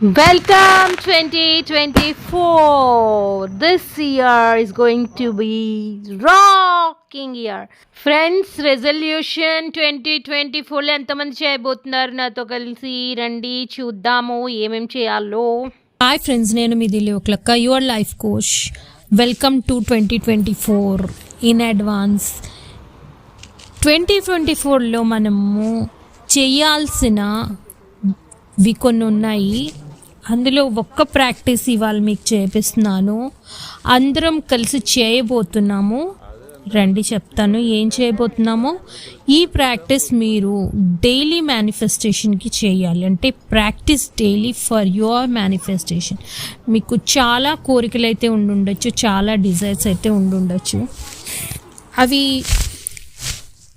Welcome 2024. This year is going to be rocking year. Friends resolution twenty twenty ఫోర్లో ఎంతమంది చేయబోతున్నారు? నాతో కలిసి రండి చూద్దాము ఏమేం చేయాలో. హాయ్ ఫ్రెండ్స్ నేను మీ దిల్లి ఒకలక్క your life coach welcome to twenty twenty four in advance twenty twenty ఫోర్లో మనము చేయాల్సినవి కొన్ని ఉన్నాయి. అందులో ఒక్క ప్రాక్టీస్ ఇవాళ మీకు చేపిస్తున్నాను. అందరం కలిసి చేయబోతున్నాము. రండి చెప్తాను ఏం చేయబోతున్నామో. ఈ ప్రాక్టీస్ మీరు డైలీ మేనిఫెస్టేషన్కి చేయాలి. అంటే practice daily for your manifestation. మీకు చాలా కోరికలు అయితే ఉండుండొచ్చు చాలా డిజైర్స్ అయితే ఉండుండొచ్చు. అవి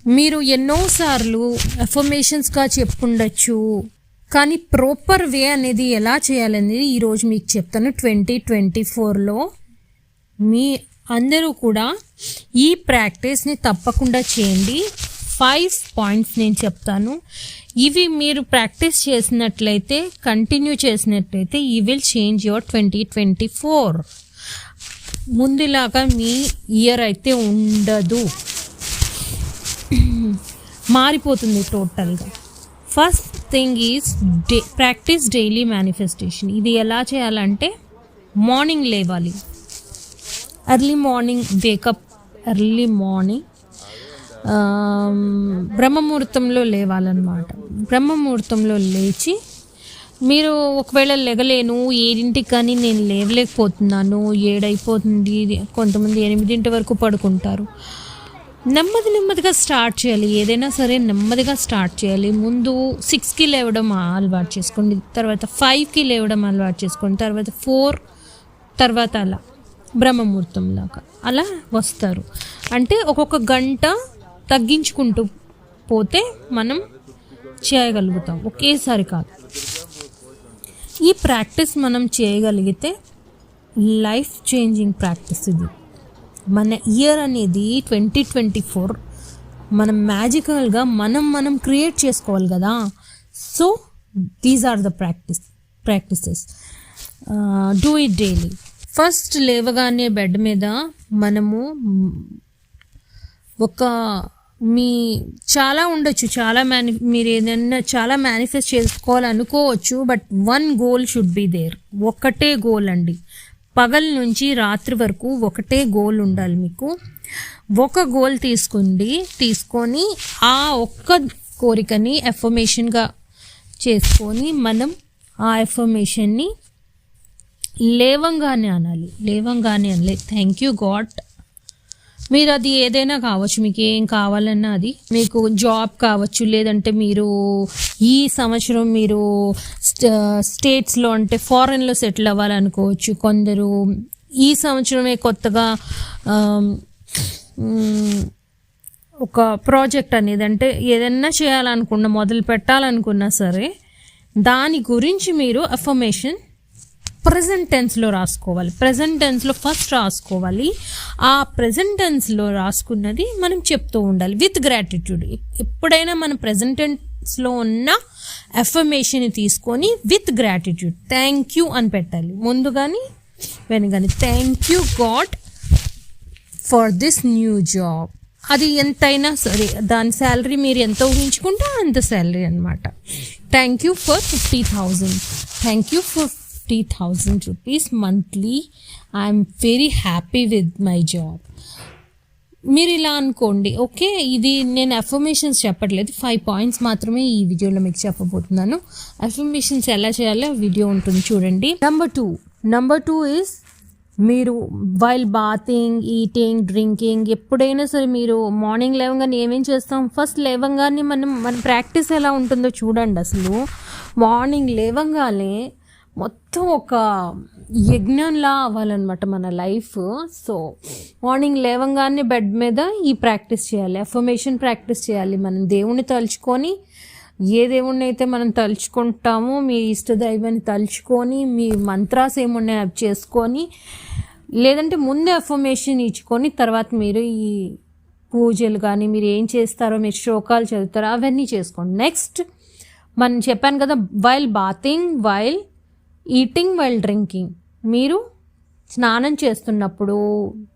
మీరు ఎన్నోసార్లు ఎఫర్మేషన్స్గా చెప్పుండొచ్చు. కానీ ప్రాపర్ వే అనేది ఎలా చేయాలనేది ఈరోజు మీకు చెప్తాను. ట్వంటీ ట్వంటీ ఫోర్లో మీ అందరూ కూడా ఈ ప్రాక్టీస్ని తప్పకుండా చేయండి. ఫైవ్ పాయింట్స్ నేను చెప్తాను. ఇవి మీరు ప్రాక్టీస్ చేసినట్లయితే కంటిన్యూ చేసినట్లయితే ఈ will change your twenty twenty four ముందులాగా మీ ఇయర్ అయితే ఉండదు. మారిపోతుంది టోటల్గా first thing is day practice daily manifestation ఇది ఎలా చేయాలంటే మార్నింగ్ లేవాలి. Early morning wake up early morning బ్రహ్మముహూర్తంలో లేవాలన్నమాట. బ్రహ్మముహూర్తంలో లేచి మీరు ఒకవేళ లెగలేను ఏడింటికి కానీ నేను లేవలేకపోతున్నాను ఏడైపోతుంది కొంతమంది ఎనిమిదింటి వరకు పడుకుంటారు. నెమ్మది నెమ్మదిగా స్టార్ట్ చేయాలి. ఏదైనా సరే నెమ్మదిగా స్టార్ట్ చేయాలి. ముందు సిక్స్కి లేవడం అలవాటు చేసుకోండి. తర్వాత ఫైవ్కి లేవడం అలవాటు చేసుకోండి. తర్వాత ఫోర్ తర్వాత అలా బ్రహ్మముహూర్తం లాగా. అలా వస్తారు. అంటే ఒక్కొక్క గంట తగ్గించుకుంటూ పోతే మనం చేయగలుగుతాం. ఒకేసారి కాదు. ఈ ప్రాక్టీస్ మనం చేయగలిగితే లైఫ్ చేంజింగ్ ప్రాక్టీస్ ఇది. మన ఇయర్ అనేది ట్వంటీ ట్వంటీ ఫోర్ మనం మ్యాజికల్గా మనం మనం క్రియేట్ చేసుకోవాలి కదా. So these are the practice practices do it daily first లేవగానే బెడ్ మీద మనము ఒక మీ చాలా ఉండొచ్చు చాలా మేని మీరు ఏదైనా చాలా manifest చేసుకోవాలనుకోవచ్చు but one goal should be there ఒకటే గోల్ అండి. పగల నుంచి రాత్రి వరకు ఒకటే గోల్ ఉండాలి మీకు. ఒక గోల్ తీసుకోండి తీసుకొని ఆ ఒక్క కోరికని ఎఫర్మేషన్గా చేసుకొని మనం ఆ ఎఫర్మేషన్ని లేవంగానే అనాలి. లేవంగానే అనలే. థ్యాంక్ యూ గాడ్ మీరు అది ఏదైనా కావచ్చు మీకు ఏం కావాలన్నా అది. మీకు జాబ్ కావచ్చు లేదంటే మీరు ఈ సంవత్సరం మీరు స్టేట్స్లో అంటే ఫారెన్లో సెటిల్ అవ్వాలనుకోవచ్చు. కొందరు ఈ సంవత్సరమే కొత్తగా ఒక ప్రాజెక్ట్ అనేది అంటే ఏదైనా చేయాలనుకున్న మొదలు పెట్టాలనుకున్నా సరే దాని గురించి మీరు అఫర్మేషన్ ప్రజెంట్ టెన్స్లో రాసుకోవాలి. ప్రజెంట్ టెన్స్లో ఫస్ట్ రాసుకోవాలి. ఆ ప్రజెంట్ టెన్స్లో రాసుకున్నది మనం చెప్తూ ఉండాలి. విత్ గ్రాటిట్యూడ్ ఎప్పుడైనా మనం ప్రజెంట్ టెన్స్లో ఉన్న ఎఫర్మేషన్ తీసుకొని విత్ గ్రాటిట్యూడ్ థ్యాంక్ యూ అని పెట్టాలి. ముందు కానీ వెనగాని thank you God for this new job అది ఎంతైనా సరే దాని శాలరీ మీరు ఎంత ఊహించుకుంటే అంత శాలరీ అనమాట thank you for fifty thousand thank you for fifty thousand rupees monthly I'm very happy with my job మీరు ఇలా అనుకోండి ఓకే ఇది నేను అఫర్మేషన్స్ చెప్పట్లేదు. ఫైవ్ పాయింట్స్ మాత్రమే ఈ వీడియోలో మీకు చెప్పబోతున్నాను. అఫర్మేషన్స్ ఎలా చేయాలో వీడియో ఉంటుంది చూడండి. Number two number two is మీరు వైల్ బాతింగ్ ఈటింగ్ డ్రింకింగ్ ఎప్పుడైనా సరే మీరు మార్నింగ్ లేవగానే ఏమేం చేస్తాం? ఫస్ట్ లేవంగానే మనం మన ప్రాక్టీస్ ఎలా ఉంటుందో చూడండి అసలు. మార్నింగ్ లేవంగానే మొత్తం ఒక యజ్ఞంలా అవ్వాలన్నమాట మన లైఫ్. సో మార్నింగ్ లేవంగానే బెడ్ మీద ఈ ప్రాక్టీస్ చేయాలి. అఫర్మేషన్ ప్రాక్టీస్ చేయాలి. మనం దేవుణ్ణి తలుచుకొని ఏ దేవుణ్ణి అయితే మనం తలుచుకుంటామో మీ ఇష్ట దైవాన్ని తలుచుకొని మీ మంత్రాస్ ఏమున్నాయో అవి చేసుకొని లేదంటే ముందే అఫర్మేషన్ ఇచ్చుకొని తర్వాత మీరు ఈ పూజలు కానీ మీరు ఏం చేస్తారో మీరు శ్లోకాలు చదువుతారో అవన్నీ చేసుకోండి. నెక్స్ట్ మనం చెప్పాను కదా while bathing while eating while drinking మీరు స్నానం చేస్తున్నప్పుడు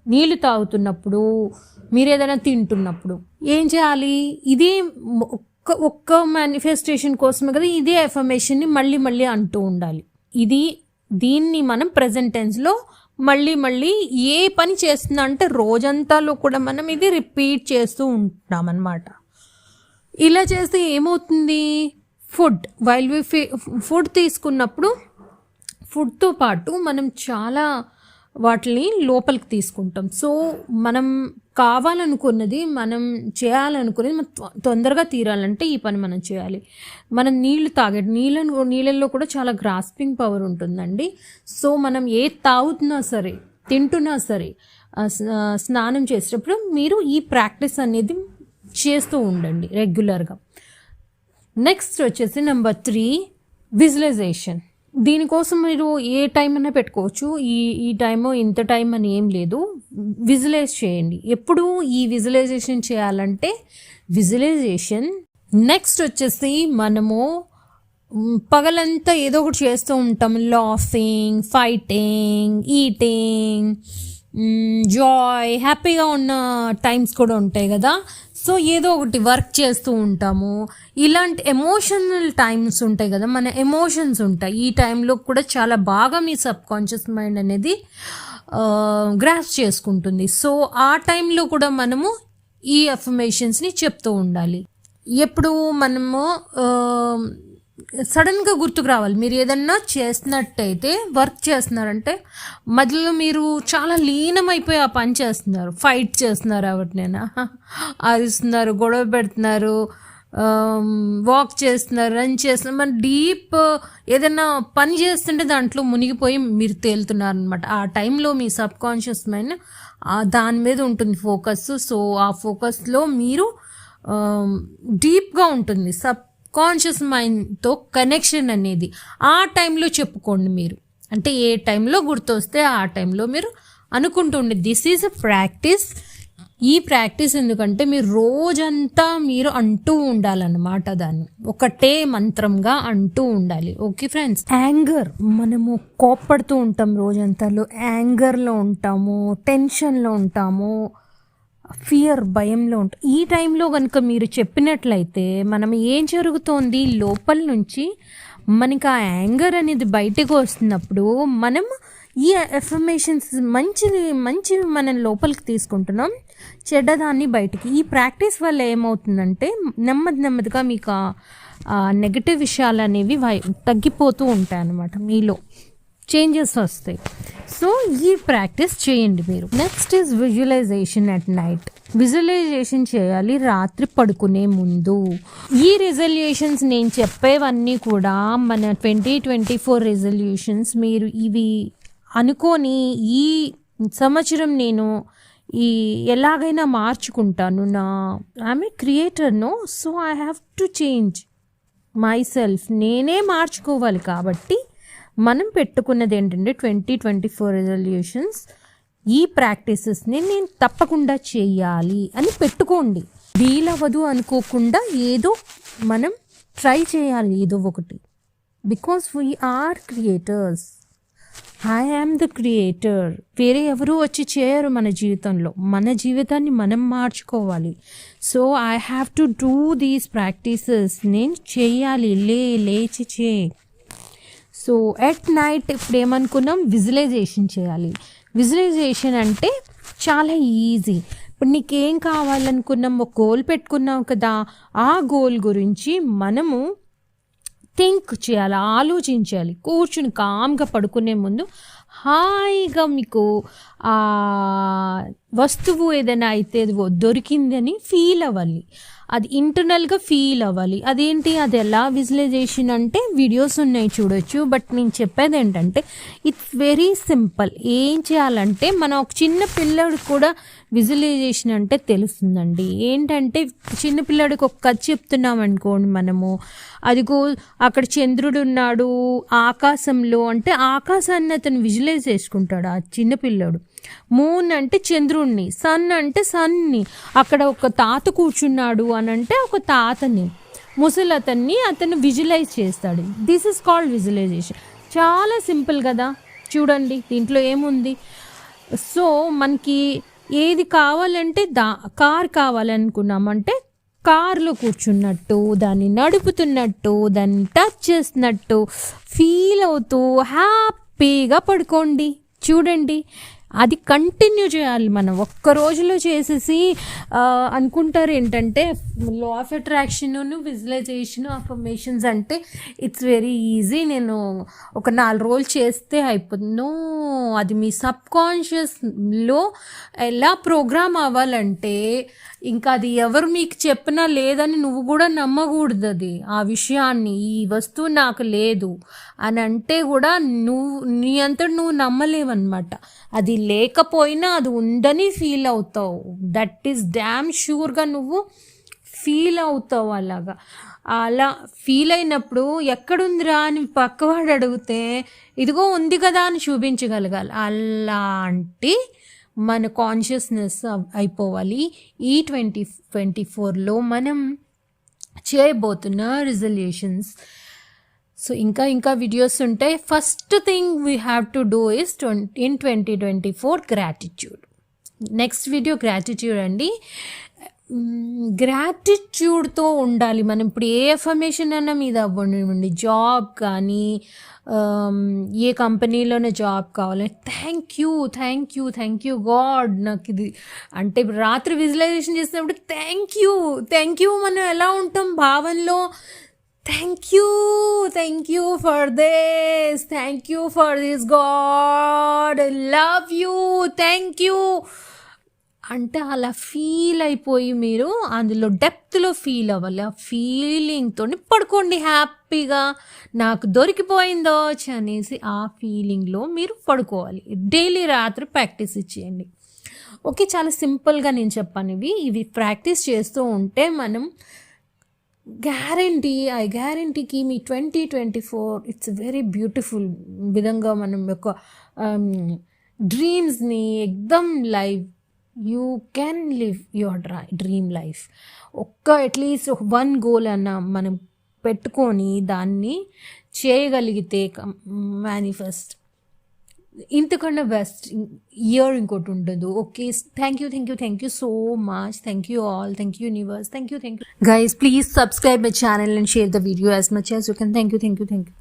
నీళ్ళు తాగుతున్నప్పుడు మీరు ఏదైనా తింటున్నప్పుడు ఏం చేయాలి? ఇదే ఒక్క ఒక్క మేనిఫెస్టేషన్ కోసమే కదా ఇదే ఎఫర్మేషన్ని మళ్ళీ మళ్ళీ అంటూ ఉండాలి. ఇది దీన్ని మనం ప్రజెంట్ టెన్స్లో మళ్ళీ మళ్ళీ ఏ పని చేస్తున్నా అంటే రోజంతాలో కూడా మనం ఇది రిపీట్ చేస్తూ ఉంటున్నాం అన్నమాట ఇలా చేస్తే ఏమవుతుంది? ఫుడ్ వైల్ వి ఫుడ్ తీసుకున్నప్పుడు ఫుడ్తో పాటు మనం చాలా వాటిని లోపలికి తీసుకుంటాం. సో మనం కావాలనుకున్నది మనం చేయాలనుకున్నది మనం తొందరగా తీరాలంటే ఈ పని మనం చేయాలి. మనం నీళ్ళు తాగే నీళ్ళను నీళ్ళల్లో కూడా చాలా గ్రాస్పింగ్ పవర్ ఉంటుందండి. సో మనం ఏ తాగుతున్నా సరే తింటున్నా సరే స్నానం చేసేటప్పుడు మీరు ఈ ప్రాక్టీస్ అనేది చేస్తూ ఉండండి రెగ్యులర్గా నెక్స్ట్ వచ్చేసి నెంబర్ త్రీ విజువలైజేషన్ దీనికోసం మీరు ఏ టైం అయినా పెట్టుకోవచ్చు. ఈ ఈ టైము ఇంత టైం అని ఏం లేదు. విజులైజ్ చేయండి. ఎప్పుడు ఈ విజులైజేషన్ చేయాలంటే విజులైజేషన్ నెక్స్ట్ వచ్చేసి మనము పగలంతా ఏదో ఒకటి చేస్తూ ఉంటాం. లాఫింగ్ ఫైటింగ్ ఈటింగ్ జాయ్ హ్యాపీగా ఉన్న టైమ్స్ కూడా ఉంటాయి కదా. సో ఏదో ఒకటి వర్క్ చేస్తూ ఉంటాము. ఇలాంటి ఎమోషనల్ టైమ్స్ ఉంటాయి కదా. మన ఎమోషన్స్ ఉంటాయి. ఈ టైంలో కూడా చాలా బాగా మీ సబ్ కాన్షియస్ మైండ్ అనేది గ్రాస్ చేసుకుంటుంది. సో ఆ టైంలో కూడా మనము ఈ అఫర్మేషన్స్ని చెప్తూ ఉండాలి. ఎప్పుడు మనము సడన్గా గుర్తుకు రావాలి. మీరు ఏదన్నా చేస్తున్నట్టయితే వర్క్ చేస్తున్నారంటే మధ్యలో మీరు చాలా లీనమైపోయి ఆ పని చేస్తున్నారు. ఫైట్ చేస్తున్నారు ఎవరినైనా. అరుస్తున్నారు గొడవ పెడుతున్నారు వాక్ చేస్తున్నారు రన్ చేస్తున్నారు. మన డీప్ ఏదైనా పని చేస్తుంటే దాంట్లో మునిగిపోయి మీరు తేలుతున్నారు అనమాట ఆ టైంలో మీ సబ్ కాన్షియస్ మైండ్ దాని మీద ఉంటుంది ఫోకస్. సో ఆ ఫోకస్లో మీరు డీప్గా ఉంటుంది. సబ్ కాన్షియస్ మైండ్తో కనెక్షన్ అనేది ఆ టైంలో చెప్పుకోండి మీరు. అంటే ఏ టైంలో గుర్తొస్తే ఆ టైంలో మీరు అనుకుంటుండే దిస్ ఈజ్ అ ప్రాక్టీస్ ఈ ప్రాక్టీస్ ఎందుకంటే మీరు రోజంతా మీరు అంటూ ఉండాలన్నమాట దాన్ని. ఒకటే మంత్రంగా అంటూ ఉండాలి. ఓకే ఫ్రెండ్స్ యాంగర్ మనము కోప్పడుతూ ఉంటాం రోజంతాలో యాంగర్లో ఉంటాము టెన్షన్లో ఉంటాము. ఫియర్ భయంలో ఉంటుంది ఈ టైంలో కనుక మీరు చెప్పినట్లయితే మనం ఏం జరుగుతోంది? లోపల నుంచి మనకి ఆ యాంగర్ అనేది బయటకు వస్తున్నప్పుడు మనం ఈ ఎఫర్మేషన్స్ మంచిది మంచివి మనం లోపలికి తీసుకుంటున్నాం. చెడ్డదాన్ని బయటికి. ఈ ప్రాక్టీస్ వల్ల ఏమవుతుందంటే నెమ్మది నెమ్మదిగా మీకు నెగటివ్ విషయాలు అనేవి వై- తగ్గిపోతూ ఉంటాయి అన్నమాట మీలో. చేంజెస్ వస్తాయి. సో ఈ ప్రాక్టీస్ చేయండి మీరు. Next is visualisation at night visualisation చేయాలి రాత్రి పడుకునే ముందు. ఈ రిజల్యూషన్స్ నేను చెప్పేవన్నీ కూడా మన ట్వంటీ ట్వంటీ ఫోర్ రిజల్యూషన్స్ మీరు ఇవి అనుకొని ఈ సంవత్సరం నేను ఈ ఎలాగైనా మార్చుకుంటాను. నా I'm a క్రియేటర్ను so I have to change myself నేనే మార్చుకోవాలి కాబట్టి మనం పెట్టుకున్నది ఏంటంటే ట్వంటీ ట్వంటీ ఫోర్ రెజల్యూషన్స్ ఈ ప్రాక్టీసెస్ని నేను తప్పకుండా చేయాలి అని పెట్టుకోండి. వీలవ్వదు అనుకోకుండా ఏదో మనం ట్రై చేయాలి ఏదో ఒకటి. Because we are creators I am the creator వేరే ఎవరు వచ్చి చేయరు మన జీవితంలో. మన జీవితాన్ని మనం మార్చుకోవాలి. So I have to do these practices నేను చేయాలి. లే లేచి చే. సో ఎట్ నైట్ ఇప్పుడు ఏమనుకున్నాం విజులైజేషన్ చేయాలి. విజులైజేషన్ అంటే చాలా ఈజీ ఇప్పుడు నీకేం కావాలనుకున్నాం? ఒక గోల్ పెట్టుకున్నాం కదా ఆ గోల్ గురించి మనము థింక్ చేయాలి ఆలోచించాలి. కూర్చుని కామ్గా పడుకునే ముందు హాయిగా మీకు ఆ వస్తువు ఏదైనా అయితే దొరికిందని ఫీల్ అవ్వాలి. అది ఇంటర్నల్గా ఫీల్ అవ్వాలి. అదేంటి? అది ఎలా విజువలైజేషన్ అంటే వీడియోస్ ఉన్నాయి చూడొచ్చు. బట్ నేను చెప్పేది ఏంటంటే ఇట్స్ వెరీ సింపుల్ ఏం చేయాలంటే మనం ఒక చిన్న పిల్లడికి కూడా విజువలైజేషన్ అంటే తెలుస్తుందండి. ఏంటంటే చిన్న పిల్లడికి ఒక కథ చెప్తున్నాం అనుకోండి మనము. అదిగో అక్కడ చంద్రుడు ఉన్నాడు ఆకాశంలో అంటే ఆకాశాన్ని అతను విజువలైజ్ చేసుకుంటాడు ఆ చిన్నపిల్లాడు మూన్ అంటే చంద్రుణ్ణి సన్ అంటే సన్ని అక్కడ ఒక తాత కూర్చున్నాడు అని అంటే ఒక తాతని. ముసలి అతన్ని అతను విజువలైజ్ చేస్తాడు. దిస్ ఇస్ కాల్డ్ విజువలైజేషన్ చాలా సింపుల్ కదా. చూడండి దీంట్లో ఏముంది? సో మనకి ఏది కావాలంటే దా కార్ కావాలనుకున్నామంటే కార్లో కూర్చున్నట్టు దాన్ని నడుపుతున్నట్టు దాన్ని టచ్ చేస్తున్నట్టు ఫీల్ అవుతూ హ్యాపీగా పడుకోండి. చూడండి. అది కంటిన్యూ చేయాలి మనం. ఒక్క రోజులో చేసేసి అనుకుంటారు ఏంటంటే law of attraction visualisation affirmations అంటే ఇట్స్ వెరీ ఈజీ నేను ఒక నాలుగు రోజులు చేస్తే అయిపోతుంది. నో అది మీ సబ్ కాన్షియస్లో ఎలా ప్రోగ్రామ్ అవ్వాలంటే ఇంకా అది ఎవరు మీకు చెప్పినా లేదని నువ్వు కూడా నమ్మకూడదు అది ఆ విషయాన్ని ఈ వస్తువు నాకు లేదు అని అంటే కూడా నువ్వు నీ అంతటి నువ్వు నమ్మలేవన్నమాట. అది లేకపోయినా అది ఉందని ఫీల్ అవుతావు. దట్ ఈస్ డ్యామ్ షూర్గా నువ్వు ఫీల్ అవుతావు అలాగా. అలా ఫీల్ అయినప్పుడు ఎక్కడుందిరా అని పక్కవాడు అడిగితే ఇదిగో ఉంది కదా అని చూపించగలగాలి. అలాంటి మన కాన్షియస్నెస్ అయిపోవాలి. ఈ ట్వంటీ ట్వంటీ ఫోర్లో మనం చేయబోతున్న రిజల్యూషన్స్ సో ఇంకా ఇంకా వీడియోస్ ఉంటాయి. First thing we have to do is twenty in twenty twenty four gratitude next video gratitude అండి గ్రాటిట్యూడ్తో ఉండాలి. మనం ఇప్పుడు ఏ ఎఫర్మేషన్ అన్నా మీద అవ్వండి జాబ్ కానీ ఏ కంపెనీలోనే జాబ్ కావాలి thank you thank you thank you God నాకు ఇది అంటే ఇప్పుడు రాత్రి విజువలైజేషన్ చేసినప్పుడు థ్యాంక్ యూ థ్యాంక్ యూ మనం ఎలా ఉంటాం భావనలో? Thank you thank you for this thank you for this God love you thank you అంటే అలా ఫీల్ అయిపోయి మీరు అందులో డెప్త్లో ఫీల్ అవ్వాలి. ఆ ఫీలింగ్తో పడుకోండి హ్యాపీగా నాకు దొరికిపోయిందో అనేసి ఆ ఫీలింగ్లో మీరు పడుకోవాలి. డైలీ రాత్రి ప్రాక్టీస్ ఇచ్చేయండి ఓకే చాలా సింపుల్గా నేను చెప్పాను ఇవి. ఇవి ప్రాక్టీస్ చేస్తూ ఉంటే మనం గ్యారంటీ ఐ గ్యారంటీకి మీ twenty twenty four it's very beautiful విధంగా మనం యొక్క డ్రీమ్స్ని ఎక్దమ్ live you can live your draw dream life ఒక్క అట్లీస్ట్ వన్ గోల్ అన్న మనం పెట్టుకొని దాన్ని చేయగలిగితే మేనిఫెస్ట్ ఇంతకన్నా బెస్ట్ ఇయర్ ఇంకోటి ఉండదు. Okay thank you thank you thank you so much thank you all thank you universe thank you thank you guys please subscribe my channel and share the video as much as you can thank you thank you thank you